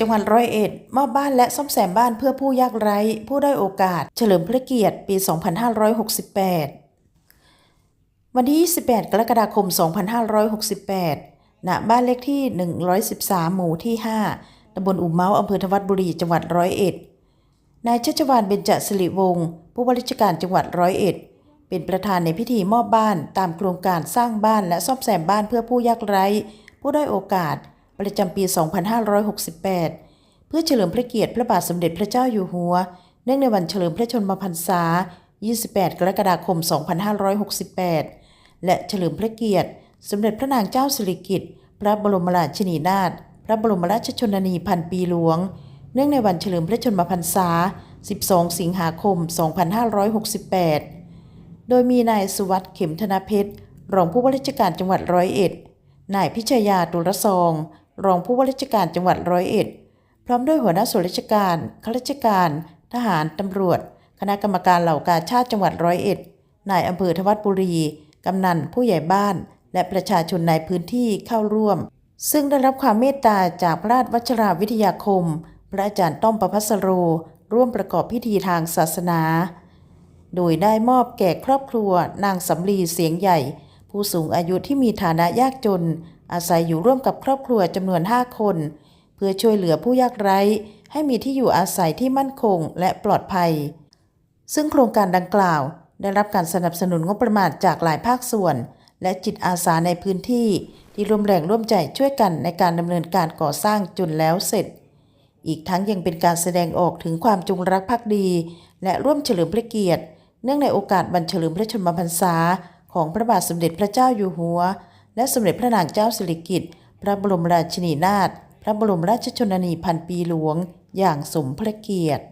จังหวัดร้อยเอ็ดมอบบ้านและซ่อมแซมบ้านเพื่อผู้ยากไร้ ผู้ได้โอกาส เฉลิมพระเกียรติปี 2568 วันที่ 28 กรกฎาคม 2568 ณ บ้านเลขที่ 113 หมู่ที่ 5ตำบลอุ่มเมาอำเภอทวัดบุรี จังหวัดร้อยเอ็ด นายชัชวานเบญจสิริวงศ์ ผู้ว่าราชการจังหวัดร้อยเอ็ด เป็นประธานในพิธีมอบบ้านตามโครงการสร้างบ้านและซ่อมแซมบ้านเพื่อผู้ยากไร้ ผู้ได้โอกาส ประจำปี 2568 เพื่อเฉลิมพระเกียรติพระบาทสมเด็จพระเจ้าอยู่หัว เนื่องในวันเฉลิมพระชนมพรรษา 28 กรกฎาคม 2568 และเฉลิมพระเกียรติ สมเด็จพระนางเจ้าสิริกิติ์พระบรมราชินีนาถพระบรมราชชนนีพันปีหลวง เนื่องในวันเฉลิมพระชนมพรรษา 12 สิงหาคม 2568 โดยมีนายสุวัสด์เข็มธนเพชรรองผู้ว่าราชการจังหวัดร้อยเอ็ด นายพิชยาตุลซอง รองผู้ว่าราชการจังหวัดร้อยเอ็ด พร้อมด้วยหัวหน้าส่วนราชการข้าราชการ ทหาร ตำรวจ คณะกรรมการเหล่ากาชาติจังหวัดร้อยเอ็ด นายอำเภอทวัดบุรี กำนัน ผู้ใหญ่บ้าน และประชาชนในพื้นที่เข้าร่วม ซึ่งได้รับความเมตตาจากพระราชวัชราวิทยาคม พระอาจารย์ต้อมประพัสโร ร่วมประกอบพิธีทางศาสนา โดยได้มอบแก่ครอบครัว นางสำลีเสียงใหญ่ ผู้สูงอายุที่มีฐานะยากจน อาศัยอยู่ร่วมกับครอบครัวจำนวน 5 คน เพื่อช่วยเหลือผู้ยากไร้ ให้มีที่อยู่อาศัยที่มั่นคงและปลอดภัย ซึ่งโครงการดังกล่าว ได้รับการสนับสนุนงบประมาณจากหลายภาคส่วน และจิตอาสาในพื้นที่ ที่ร่วมแรงร่วมใจช่วยกันในการดำเนินการก่อสร้างจนแล้วเสร็จ อีกทั้งยังเป็นการแสดงออกถึงความจงรักภักดี และร่วมเฉลิมพระเกียรติ เนื่องในโอกาสวันเฉลิมพระชนมพรรษาของพระบาทสมเด็จพระเจ้าอยู่หัว และสมเด็จพระนางเจ้าสิริกิติ์พระบรมราชินีนาถพระบรมราชชนนีพันปีหลวง อย่างสมพระเกียรติ